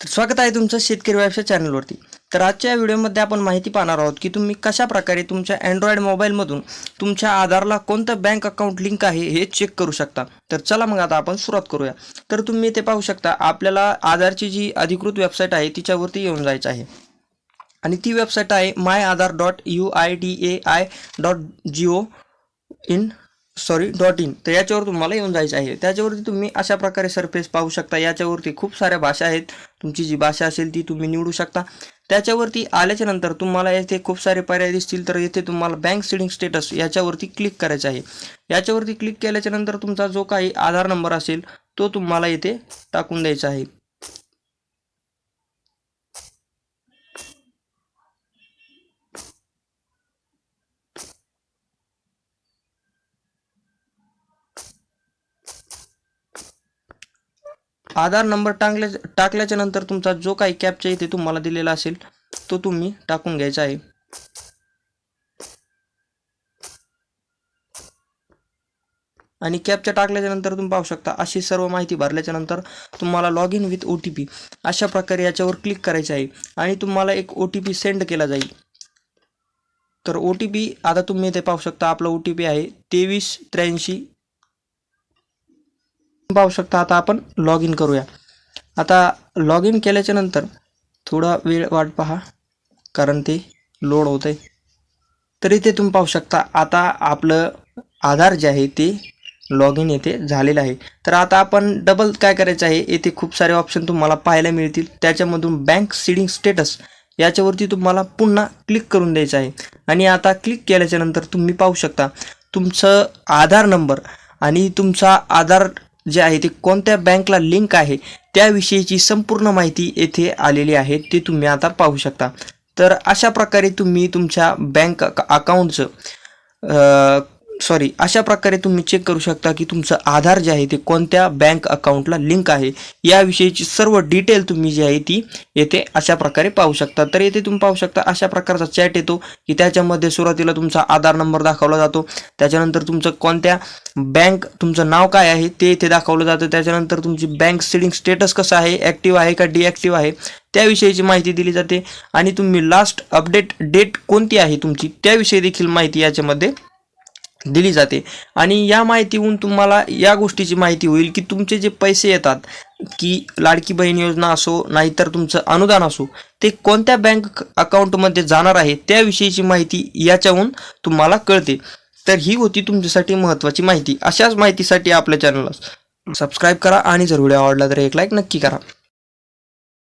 तर स्वागत आहे तुमचं शेतकरी व्यवसाय चॅनलवरती. तर आजच्या व्हिडिओमध्ये आपण माहिती पाहणार आहोत की तुम्ही कशा प्रकारे तुमच्या अँड्रॉइड मोबाईलमधून तुमच्या आधारला कोणतं बँक अकाउंट लिंक आहे हे चेक करू शकता. तर चला मग आता आपण सुरुवात करूया. तर तुम्ही इथे पाहू शकता आपल्याला आधारची जी अधिकृत वेबसाईट आहे तिच्यावरती येऊन जायचं आहे. आणि ती वेबसाईट आहे my Aadhaar dot U I D A I dot G O in sorry dot in तर याच्यावर तुम्हाला येऊन जायचं आहे. त्याच्यावरती तुम्ही अशा प्रकारे सरफेस पाहू शकता. याच्यावरती खूप साऱ्या भाषा आहेत. तुमची जी भाषा असेल ती तुम्ही निवडू शकता. त्याच्यावरती आल्याच्यानंतर तुम्हाला येथे खूप सारे पर्याय दिसतील. तर येथे तुम्हाला बँक सिडिंग स्टेटस याच्यावरती क्लिक करायचं आहे. याच्यावरती क्लिक केल्याच्यानंतर तुमचा जो काही आधार नंबर असेल तो तुम्हाला येथे टाकून द्यायचा आहे. आधार नंबर टाकल्या टाकल्याच्या नंतर तुमचा जो काही कॅपच्या इथे तुम्हाला दिलेला असेल तो तुम्ही टाकून घ्यायचा आहे. आणि कॅपच्या टाकल्याच्या नंतर तुम्ही पाहू शकता अशी सर्व माहिती भरल्याच्या नंतर तुम्हाला log in with O T P अशा प्रकारे याच्यावर क्लिक करायचं आहे. आणि तुम्हाला एक ओ टी पी सेंड केला जाईल. तर ओ टी पी आता तुम्ही इथे पाहू शकता आपला ओ टी पी आहे तेवीस त्र्याऐंशी पाहू शकता. आता आपण लॉग इन करूया. आता लॉग इन केल्याच्यानंतर थोडा वेळ वाट पहा कारण ते लोड होत आहे तर इथे तुम्ही पाहू शकता. आता आपलं आधार जे आहे ते लॉग इन येथे झालेलं आहे. तर आता आपण डबल काय करायचं आहे? येथे खूप सारे ऑप्शन तुम्हाला पाहायला मिळतील. त्याच्यामधून बँक सीडिंग स्टेटस याच्यावरती तुम्हाला पुन्हा क्लिक करून द्यायचं आहे. आणि आता क्लिक केल्याच्यानंतर तुम्ही पाहू शकता. तुमचं आधार नंबर आणि तुमचा आधार जे आहे ते कोणत्या बँकला लिंक आहे त्याविषयीची संपूर्ण माहिती येथे आलेली आहे ते तुम्ही आता पाहू शकता. तर अशा प्रकारे तुम्ही तुमच्या बँक अकाउंटचं सॉरी अशा प्रकारे तुम्ही चेक करू शकता की तुमचं आधार जे आहे ते कोणत्या बँक अकाउंटला लिंक आहे. याविषयीची सर्व डिटेल तुम्ही जी आहे ती येथे अशा प्रकारे पाहू शकता. तर येथे तुम्ही पाहू शकता अशा प्रकारचा चॅट येतो की त्याच्यामध्ये सुरुवातीला तुमचा आधार नंबर दाखवला जातो. त्याच्यानंतर तुमचं कोणत्या बँक तुमचं नाव काय आहे ते इथे दाखवलं जातं. त्याच्यानंतर तुमची बँक सिडिंग स्टेटस कसं आहे ॲक्टिव्ह आहे का डिॲक्टिव्ह आहे त्याविषयीची माहिती दिली जाते. आणि तुम्ही लास्ट अपडेट डेट कोणती आहे तुमची त्याविषयी देखील माहिती याच्यामध्ये दिली जाते. आणि या माहितीहून तुम्हाला या गोष्टीची माहिती होईल की तुमचे जे पैसे येतात की लाडकी बहीण योजना असो नाहीतर तुमचं अनुदान असो ते कोणत्या बँक अकाउंटमध्ये जाणार आहे त्याविषयीची माहिती याच्याहून तुम्हाला कळते. तर ही होती तुमच्यासाठी महत्त्वाची माहिती. अशाच माहितीसाठी आपल्या चॅनलला सबस्क्राईब करा आणि जर व्हिडिओ आवडला तर एक लाईक नक्की करा.